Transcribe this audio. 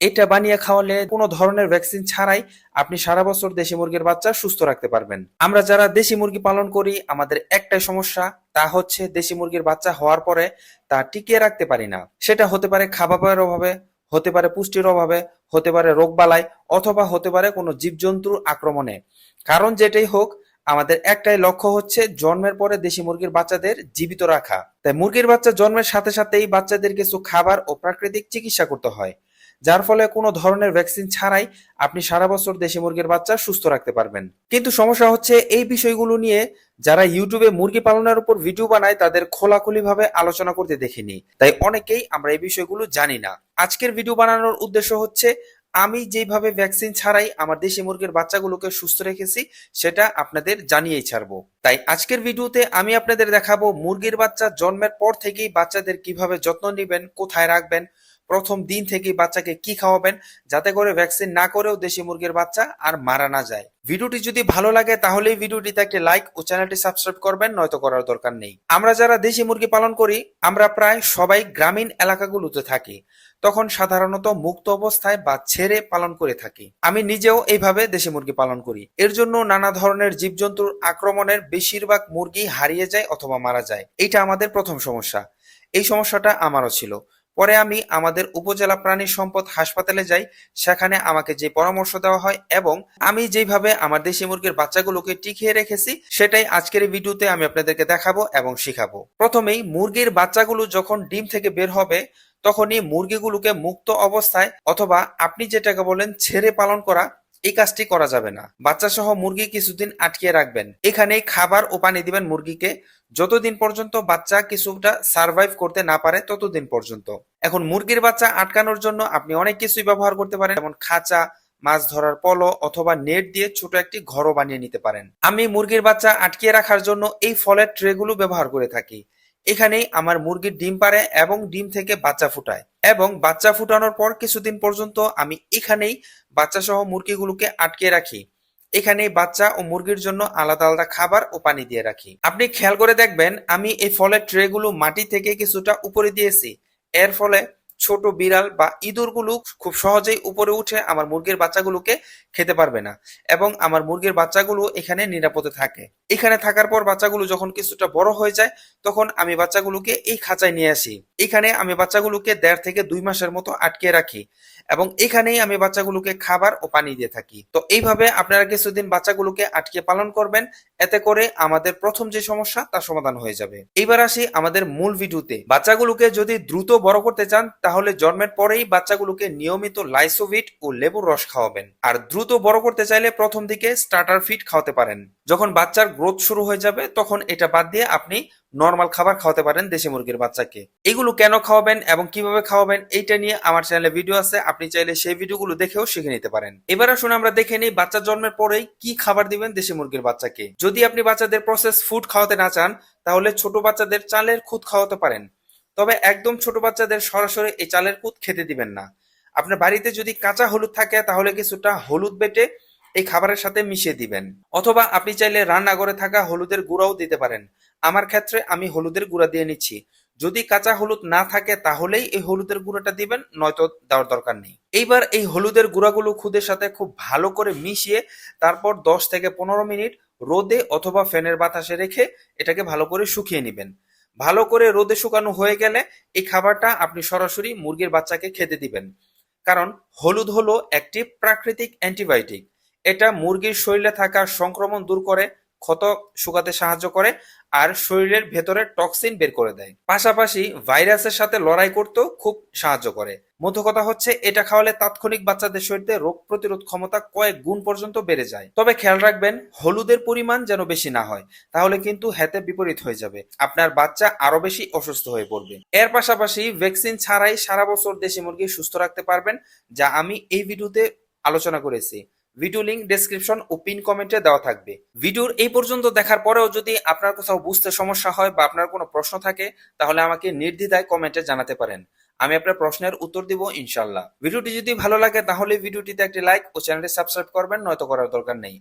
এটা বানিয়ে খাওয়ালে কোনো ধরনের ভ্যাকসিন ছাড়াই আপনি সারা বছর দেশি মুরগির বাচ্চা সুস্থ রাখতে পারবেন। আমরা যারা দেশি মুরগি পালন করি, আমাদের একটাই সমস্যা, তা হচ্ছে দেশি মুরগির বাচ্চা হওয়ার পরে তা টিকিয়ে রাখতে পারি না। সেটা হতে পারে খাবারের অভাবে, হতে পারে পুষ্টির অভাবে, হতে পারে রোগবালাই অথবা হতে পারে কোনো জীবজন্তুর আক্রমণে। কারণ যেটাই হোক, আমাদের একটাই লক্ষ্য হচ্ছে জন্মের পরে দেশি মুরগির বাচ্চাদের জীবিত রাখা। তাই মুরগির বাচ্চা জন্মের সাথে সাথেই বাচ্চাদের কিছু খাবার ও প্রাকৃতিক চিকিৎসা করতে হয়। যার ফলে কোনো ধরনের ভ্যাকসিন ছাড়াই আপনি সারা বছর দেশি মুরগির বাচ্চা সুস্থ রাখতে পারবেন। কিন্তু সমস্যা হচ্ছে এই বিষয়গুলো নিয়ে যারা ইউটিউবে মুরগি পালনের উপর ভিডিও বানায়, তাদের খোলাখুলি ভাবে আলোচনা করতে দেখিনি। তাই অনেকেই আমরা এই বিষয়গুলো জানি না। আজকের ভিডিও বানানোর উদ্দেশ্য হচ্ছে, আমি যেভাবে ভ্যাকসিন ছাড়াই আমার দেশি মুরগির বাচ্চাগুলোকে সুস্থ রেখেছি, সেটা আপনাদের জানিয়েই ছাড়বো। তাই আজকের ভিডিওতে আমি আপনাদের দেখাবো মুরগির বাচ্চা জন্মের পর থেকেই বাচ্চাদের কীভাবে যত্ন নেবেন, কোথায় রাখবেন প্রথম দিন থেকেই বাচ্চাকে কি খাওয়াবেন? যাতে করে ভ্যাকসিন না করেও দেশি মুরগির বাচ্চা আর মারা না যায়। ভিডিওটি যদি ভালো লাগে তাহলেই ভিডিওটিতে একটি লাইক ও চ্যানেলটি সাবস্ক্রাইব করবেন, নয়তো করার দরকার নেই। আমরা যারা দেশি মুরগি পালন করি, আমরা প্রায় সবাই গ্রামীণ এলাকাগুলোতে থাকি। তখন সাধারণত মুক্ত অবস্থায় বা ছেড়ে পালন করে থাকি। আমি নিজেও এইভাবে দেশি মুরগি পালন করি। এর জন্য নানা ধরনের জীবজন্তুর আক্রমণের বেশিরভাগ মুরগি হারিয়ে যায় অথবা মারা যায়। এটা আমাদের প্রথম সমস্যা। এই সমস্যাটা আমারও ছিল। পরে আমি আমাদের উপজেলা প্রাণী সম্পদ হাসপাতালে যাই, সেখানে আমাকে যে পরামর্শ দেওয়া হয় এবং আমি যেভাবে আমার দেশি মুরগির বাচ্চাগুলোকে টিকিয়ে রেখেছি, সেটাই আজকের ভিডিওতে আমি আপনাদেরকে দেখাবো এবং শিখাবো। প্রথমেই মুরগির বাচ্চাগুলো যখন ডিম থেকে বের হবে, তখনই মুরগিগুলোকে মুক্ত অবস্থায় অথবা আপনি যেটাকে বলেন ছেড়ে পালন করা এই কাজটি করা যাবে না। বাচ্চা সহ মুরগি কিছুদিন আটকিয়ে রাখবেন। এখানেই খাবার ও পানি দিবেন মুরগিকে। যতদিন পর্যন্ত বাচ্চা কিছুটা সার্ভাইভ করতে না পারে, ততদিন পর্যন্ত। এখন মুরগির বাচ্চা আটকানোর জন্য আপনি অনেক কিছুই ব্যবহার করতে পারেন। যেমন খাঁচা, মাছ ধরার পলো অথবা নেট দিয়ে ছোট একটি ঘরও বানিয়ে নিতে পারেন। আমি মুরগির বাচ্চা আটকিয়ে রাখার জন্য এই ফলের ট্রেগুলো ব্যবহার করে থাকি। এখানেই আমার মুরগির ডিম পারে এবং ডিম থেকে বাচ্চা ফুটায়। এবং বাচ্চা ফুটানোর পর কিছুদিন পর্যন্ত আমি এখানেই বাচ্চা সহ মুরগিগুলোকে আটকে রাখি। এখানে বাচ্চা ও মুরগির জন্য আলাদা আলাদা খাবার ও পানি দিয়ে রাখি। আপনি খেয়াল করে দেখবেন, আমি এই ফলের ট্রেগুলো মাটি থেকে কিছুটা উপরে দিয়েছি। এর ফলে ছোট বিড়াল বা ইঁদুরগুলো খুব সহজেই উপরে উঠে আমার মুরগির বাচ্চাগুলোকে খেতে পারবে না এবং আমার মুরগির বাচ্চাগুলো এখানে নিরাপদে থাকে। এখানে থাকার পর বাচ্চাগুলো যখন কিছুটা বড় হয়ে যায়, তখন আমি বাচ্চাগুলোকে এই খাঁচায় নিয়ে আসি। এখানে আমি বাচ্চাগুলোকে দেড় থেকে দুই মাসের মতো আটকে রাখি এবং এখানেই আমি বাচ্চাগুলোকে খাবার ও পানি দিয়ে থাকি। তো এইভাবে আপনারা কিছুদিন বাচ্চাগুলোকে আটকে পালন করবেন, এতে করে আমাদের প্রথম যে সমস্যা, তার সমাধান হয়ে যাবে। এবার আসি আমাদের মূল ভিডিওতে। বাচ্চাগুলোকে যদি দ্রুত বড় করতে চান, তাহলে জন্মের পরেই বাচ্চাগুলোকে নিয়মিত লাইসোভিট ও লেবুর রস খাওয়াবেন। আর দ্রুত বড় করতে চাইলে প্রথম দিকে স্টার্টার ফিট খাওয়াতে পারেন। যখন বাচ্চার গ্রোথ শুরু হয়ে যাবে, তখন এটা বাদ দিয়ে আপনি নর্মাল খাবার খাওয়াতে পারেন দেশি মুরগির বাচ্চাকে। এগুলো কেন খাওয়াবেন এবং কীভাবে খাওয়াবেন, এইটা নিয়ে আমার চ্যানেলে ভিডিও আছে। আপনি চাইলে সেই ভিডিওগুলো দেখেও শিখে নিতে পারেন। এবার আসুন আমরা দেখে নিই বাচ্চা জন্মের পরেই কি খাবার দিবেন দেশি মুরগির বাচ্চাকে। যদি আপনি বাচ্চাদের প্রসেস ফুড খাওয়াতে না চান, তাহলে ছোট বাচ্চাদের চালের খুদ খাওয়াতে পারেন। তবে একদম ছোট বাচ্চাদের সরাসরি এই চালের কুদ খেতে দিবেন না। আপনার বাড়িতে যদি কাঁচা হলুদ থাকে, তাহলে কিছুটা হলুদ বেটে এই খাবারের সাথে মিশিয়ে দিবেন। অথবা আপনি চাইলে রান্না করে থাকা হলুদের গুঁড়াও দিতে পারেন। আমার ক্ষেত্রে আমি হলুদের গুঁড়া দিয়ে নিচ্ছি। যদি কাঁচা হলুদ না থাকে, তাহলেই এই হলুদের গুঁড়াটা দিবেন, নয়তো দেওয়ার দরকার নেই। এইবার এই হলুদের গুঁড়াগুলো খুদের সাথে খুব ভালো করে মিশিয়ে তারপর দশ থেকে পনেরো মিনিট রোদে অথবা ফ্যানের বাতাসে রেখে এটাকে ভালো করে শুকিয়ে নেবেন। ভালো করে রোদে শুকানো হয়ে গেলে এই খাবারটা আপনি সরাসরি মুরগির বাচ্চাকে খেতে দিবেন। কারণ হলুদ হলো একটি প্রাকৃতিক অ্যান্টিবায়োটিক। এটা মুরগির শরীরে থাকা সংক্রমণ দূর করে ক্ষত শুকাতে সাহায্য করে আর শরীরের ভেতরে টক্সিন বের করে দেয়। পাশাপাশি ভাইরাসের সাথে লড়াই করতেও খুব সাহায্য করে। মধ্য কথা হচ্ছে, এটা খাওয়ালে তাৎক্ষণিক বাচ্চাদের শরীরে রোগ প্রতিরোধ ক্ষমতা কয়েক গুণ পর্যন্ত বেড়ে যায়। তবে খেয়াল রাখবেন, হলুদের পরিমাণ যেন বেশি না হয়, তাহলে কিন্তু হেতে বিপরীত হয়ে যাবে। আপনার বাচ্চা আরও বেশি অসুস্থ হয়ে পড়বে। এর পাশাপাশি ভ্যাকসিন ছাড়াই সারা বছর দেশি মুরগি সুস্থ রাখতে পারবেন, যা আমি এই ভিডিওতে আলোচনা করেছি। ভিডিও লিঙ্ক ডেসক্রিপশন ও পিন কমেন্টে দেওয়া থাকবে। ভিডিওর এই পর্যন্ত দেখার পরেও যদি আপনার কোথাও বুঝতে সমস্যা হয় বা আপনার কোনো প্রশ্ন থাকে, তাহলে আমাকে নির্দ্বিধায় কমেন্টে জানাতে পারেন। আমি আপনার প্রশ্নের উত্তর দিব ইনশাল্লাহ ভিডিওটি যদি ভালো লাগে, তাহলে ভিডিওটিতে একটি লাইক ও চ্যানেলটি সাবস্ক্রাইব করবেন, নয়তো করার দরকার নেই।